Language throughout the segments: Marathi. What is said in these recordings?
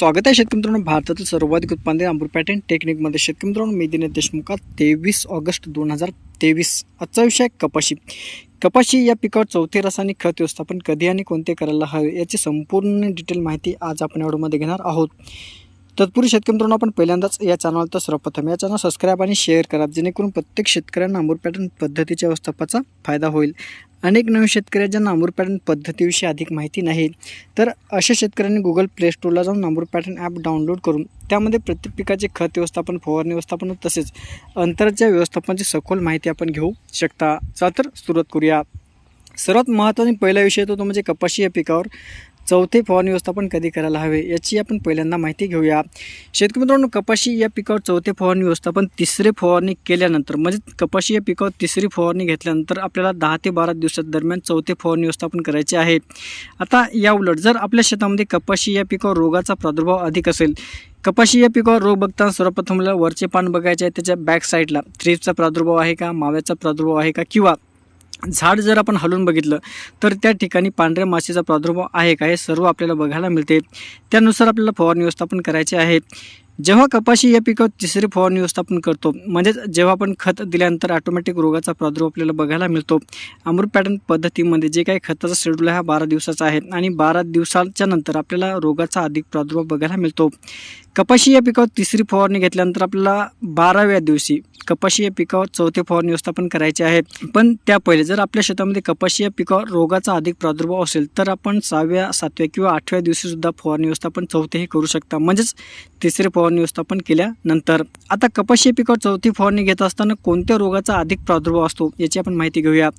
स्वागत आहे शेतकरी मित्रांनो. भारतातील सर्वाधिक उत्पादन अंबूर पॅटर्न टेक्निकमध्ये शेतकरी मित्रांनो मी दिनेश देशमुख तेवीस ऑगस्ट दोन हजार तेवीस. आजचा विषय आहे कपाशी. कपाशी या पिकावर चौथे रासायनिक खत व्यवस्थापन कधी आणि कोणते करायला हवे याची संपूर्ण डिटेल माहिती आज आपण एवढ्यामध्ये घेणार आहोत. तत्पूर्वी शेतकरी मित्रांनो आपण पहिल्यांदाच या चॅनल तर सर्वप्रथम या चॅनल सबस्क्राईब आणि शेअर करा जेणेकरून प्रत्येक शेतकऱ्यांना अंबूर पॅटर्न पद्धतीच्या व्यवस्थापनाचा फायदा होईल. अनेक नवीन शेतकऱ्यांच्या नांबूर पॅटर्न पद्धतीविषयी अधिक माहिती नाही तर अशा शेतकऱ्यांनी गुगल प्ले स्टोरला जाऊन नांबूर पॅटर्न ॲप डाउनलोड करून त्यामध्ये प्रत्येक पिकाचे खत व्यवस्थापन फवारणी व्यवस्थापन तसेच अंतराच्या व्यवस्थापनाची सखोल माहिती आपण घेऊ शकता. चला तर सुरुवात करूया. सर्वात महत्त्वाचा पहिला विषय येतो तो म्हणजे कपाशी या पिकावर. चौथे फवारणी व्यवस्थापन कधी करायला हवे याची आपण पहिल्यांदा माहिती घेऊया. शेतकरी मित्रांनो कपाशी या पिकावर चौथे फवारणी व्यवस्थापन तिसरे फवारणी केल्यानंतर म्हणजे कपाशी या पिकावर तिसरी फवारणी घेतल्यानंतर आपल्याला दहा ते बारा दिवसात दरम्यान चौथे फवारणी व्यवस्थापन करायचे आहे. आता या उलट जर आपल्या शेतामध्ये कपाशी या पिकावर रोगाचा प्रादुर्भाव अधिक असेल कपाशी या पिकावर रोग बघताना सर्वप्रथम मला वरचे पान बघायचे आहे त्याच्या बॅक साईडला थ्रीपचा प्रादुर्भाव आहे का माव्याचा प्रादुर्भाव आहे का किंवा झाड जर आपण हलवून बघितलं तर त्या ठिकाणी पांढऱ्या माशीचा प्रादुर्भाव आहे का? हे सर्व आपल्याला बघायला मिळते. त्यानुसार आपल्याला फवारणी व्यवस्थापन करायचे आहे. जेव्हा कपाशी या पिकावर तिसरी फवारणी व्यवस्थापन करतो म्हणजेच जेव्हा आपण खत दिल्यानंतर ऑटोमॅटिक रोगाचा प्रादुर्भाव आपल्याला बघायला मिळतो. अमृत पॅटर्न पद्धतीमध्ये जे काही खताचा शेड्यूल आहे हा बारा दिवसाचा आहे आणि बारा दिवसाच्या नंतर आपल्याला रोगाचा अधिक प्रादुर्भाव बघायला मिळतो. कपाशी या पिकावर तिसरी फवारणी घेतल्यानंतर आपल्याला बाराव्या दिवशी कपाशी या पिकावर चौथे फवारणी व्यवस्थापन करायचे आहे. पण त्या पहिले जर आपल्या शेतामध्ये कपाशी या पिकावर रोगाचा अधिक प्रादुर्भाव असेल तर आपण सहाव्या सातव्या किंवा आठव्या दिवशी सुद्धा फवारणी व्यवस्थापन चौथेही करू शकता. म्हणजेच तिसरी फवारणी व्यवस्थापन केल्यानंतर. आता कपाशी या पिकावर चौथी फवारणी घेत असताना कोणत्या रोगाचा अधिक प्रादुर्भाव असतो याची आपण माहिती घेऊया.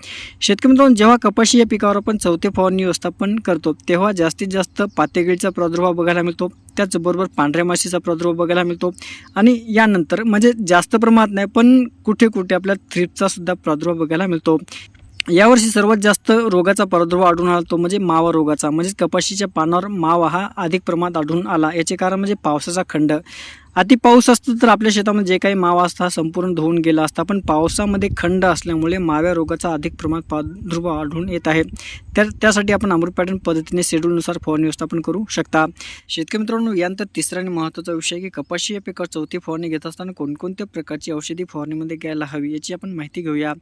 शेतकरी मित्रांनो जेव्हा कपाशी या पिकावर आपण चौथे फवारणी व्यवस्थापन करतो तेव्हा जास्तीत जास्त पातेगळीचा प्रादुर्भाव बघायला मिळतो. त्याचबरोबर पांढऱ्या माशीचा प्रादुर्भाव बघायला मिळतो. आणि यानंतर म्हणजे जास्त प्रमाणात नाही पण कुठे कुठे आपल्या थ्रिपचा सुद्धा प्रादुर्भाव बघायला मिळतो. यावर्षी सर्वात जास्त रोगाचा प्रादुर्भाव आढळून आला तो म्हणजे मावा रोगाचा. म्हणजे कपाशीच्या पानावर मावा हा अधिक प्रमाणात आढळून आला. याचे कारण म्हणजे पावसाचा खंड. अति पाऊस असतो तर आपल्या शेतामध्ये जे काही मावा असता हा संपूर्ण धुवून गेला असता. पण पावसामध्ये खंड असल्यामुळे माव्या रोगाचा अधिक प्रमाणात प्रादुर्भाव आढळून येत आहे. त्या त्यासाठी आपण अमृत पॅटर्न पद्धतीने शेड्यूलनुसार फवारणी व्यवस्थापन करू शकता. शेतकरी मित्रांनो यानंतर तिसरा आणि महत्त्वाचा विषय की कपाशी या पिकावर चौथी फवारणी घेत असताना कोणकोणत्या प्रकारची औषधी फवारणीमध्ये घ्यायला हवी याची आपण माहिती घेऊया.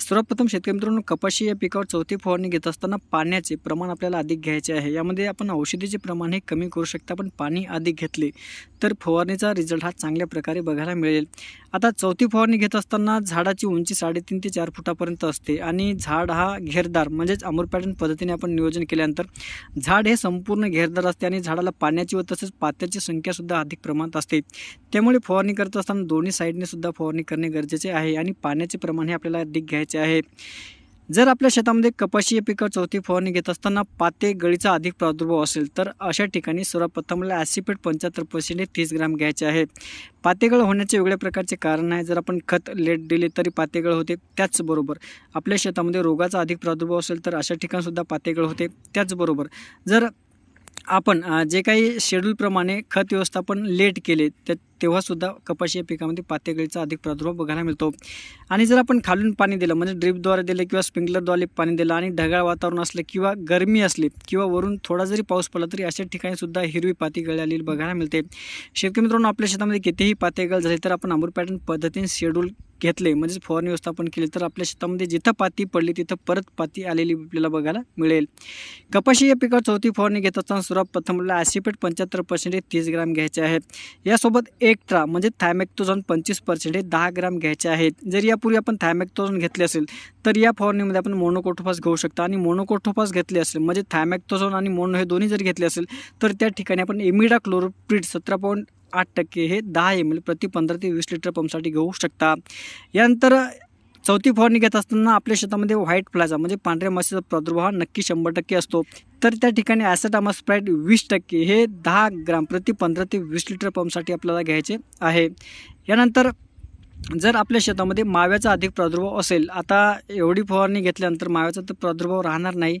सर्वप्रथम शेतकरी मित्रांनो कपाशी या पिकावर चौथी फवारणी घेत असताना पाण्याचे प्रमाण आपल्याला अधिक घ्यायचे आहे. यामध्ये आपण औषधीचे प्रमाण हे कमी करू शकता पण पाणी अधिक घेतले तर फवारणीचा रिझल्ट हा चांगल्या प्रकारे बघायला मिळेल. आता चौथी फवारणी घेत असताना झाडाची उंची साडेतीन ते चार फुटापर्यंत असते आणि झाड हा घेरदार म्हणजेच अमूर पॅटर्न पद्धतीने आपण नियोजन केल्यानंतर झाड हे संपूर्ण घेरदार असते आणि झाडाला पाण्याची व तसेच पात्याची संख्यासुद्धा अधिक प्रमाणात असते. त्यामुळे फवारणी करत असताना दोन्ही साईडने सुद्धा फवारणी करणे गरजेचे आहे आणि पाण्याचे प्रमाण हे आपल्याला अधिक घ्यायचे आहे. जर आपल्या शेतामध्ये कपाशी या पिकावर चौथी फवारणी घेत असताना पाते गळीचा अधिक प्रादुर्भाव असेल तर अशा ठिकाणी सर्वप्रथम ॲसिपेट पंच्याहत्तर पर्सेंट तीस ग्राम घ्यायचे आहेत. पातेगळ होण्याचे वेगळ्या प्रकारचे कारण आहे जर आपण खत लेट दिले तरी पातेगळ होते त्याचबरोबर आपल्या शेतामध्ये रोगाचा अधिक प्रादुर्भाव असेल तर अशा ठिकाणसुद्धा पातेगळ होते त्याचबरोबर. जर आपण जे काही शेड्यूलप्रमाणे खत व्यवस्थापन लेट केले त्या तेव्हासुद्धा कपाशी या पिकामध्ये पातेगळीचा अधिक प्रादुर्भाव बघायला मिळतो. आणि जर आपण खालून पाणी दिलं म्हणजे ड्रिपद्वारे दिलं किंवा स्प्रिंकलरद्वारे पाणी दिलं आणि ढगाळ वातावरण असलं किंवा गरमी असली किंवा वरून थोडा जरी पाऊस पडला तरी अशा ठिकाणीसुद्धा हिरवी पातेगळ आलेली बघायला मिळते. शेतकरी मित्रांनो आपल्या शेतामध्ये कितीही पातेगळ झाली झाले तर आपण आंबूर पॅटर्न पद्धतीने शेड्यूल घेतले म्हणजेच फवारणी व्यवस्थापन केले तर आपल्या शेतामध्ये जिथं पाती पडली तिथं परत पाती आलेली आपल्याला बघायला मिळेल. कपाशी या पिकावर चौथी फवारणी घेत असताना सर्वात प्रथमला ॲसिपेट पंच्याहत्तर पर्सेंट तीस ग्राम घ्यायचे आहेत. यासोबत एक्ट्रा म्हणजे थायमॅक्टोझॉन पंचवीस पर्सेंट हे दहा ग्राम घ्यायचे आहेत. जर यापूर्वी आपण थायमॅक्टोझॉन घेतले असेल तर या फवारणीमध्ये आपण मोनोकोटोफास घेऊ शकता आणि मोनोकोटोफास घेतले असेल म्हणजे थायमॅक्टोझॉन आणि मोनो हे दोन्ही जर घेतले असेल तर त्या ठिकाणी आपण एमिडा क्लोरोप्रिड सतरा पॉईंट आठ टक्के हे दहा एम एल प्रति पंधरा ते वीस लिटर पंपसाठी घेऊ शकता. यानंतर चौथी फवारणी घेत असताना आपल्या शेतामध्ये व्हाईट फ्लायचा म्हणजे पांढऱ्या माशीचा प्रादुर्भाव हा नक्की शंभर टक्के असतो. तर त्या ठिकाणी ॲसेटामा स्प्राईट वीस टक्के हे दहा ग्राम प्रति पंधरा ते वीस लिटर पंपसाठी आपल्याला घ्यायचे आहे. यानंतर जर आपल्या शेतामध्ये माव्याचा अधिक प्रादुर्भाव असेल आता एवढी फवारणी घेतल्यानंतर माव्याचा तर प्रादुर्भाव राहणार नाही.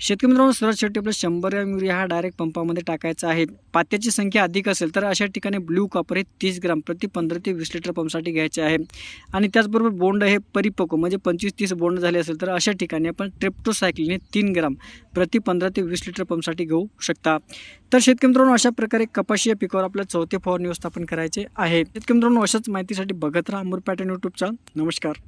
शेतकरी मित्रांनो सर्वात शेवटी आपलं शंभर ग्रॅम युरिया हा डायरेक्ट पंपामध्ये टाकायचा आहे. पात्याची संख्या अधिक असेल तर अशा ठिकाणी ब्ल्यू कॉपर हे तीस ग्राम प्रति पंधरा ते वीस लिटर पंपसाठी घ्यायचे आहे. आणि त्याचबरोबर बोंड हे परिपक्व म्हणजे पंचवीस तीस बोंड झाले असेल तर अशा ठिकाणी आपण ट्रिप्टोसायक्लिन तीन ग्राम प्रति पंधरा ते वीस लिटर पंपसाठी घेऊ शकता. तर शेतकरी मित्रांनो अशा प्रकारे कपाशी या पिकावर आपल्या चौथे फवारणी व्यवस्थापन करायचे आहे. शेतकरी मित्रांनो अशाच माहितीसाठी बघत राहा अमूर पॅटर्न यूट्यूबचा नमस्कार.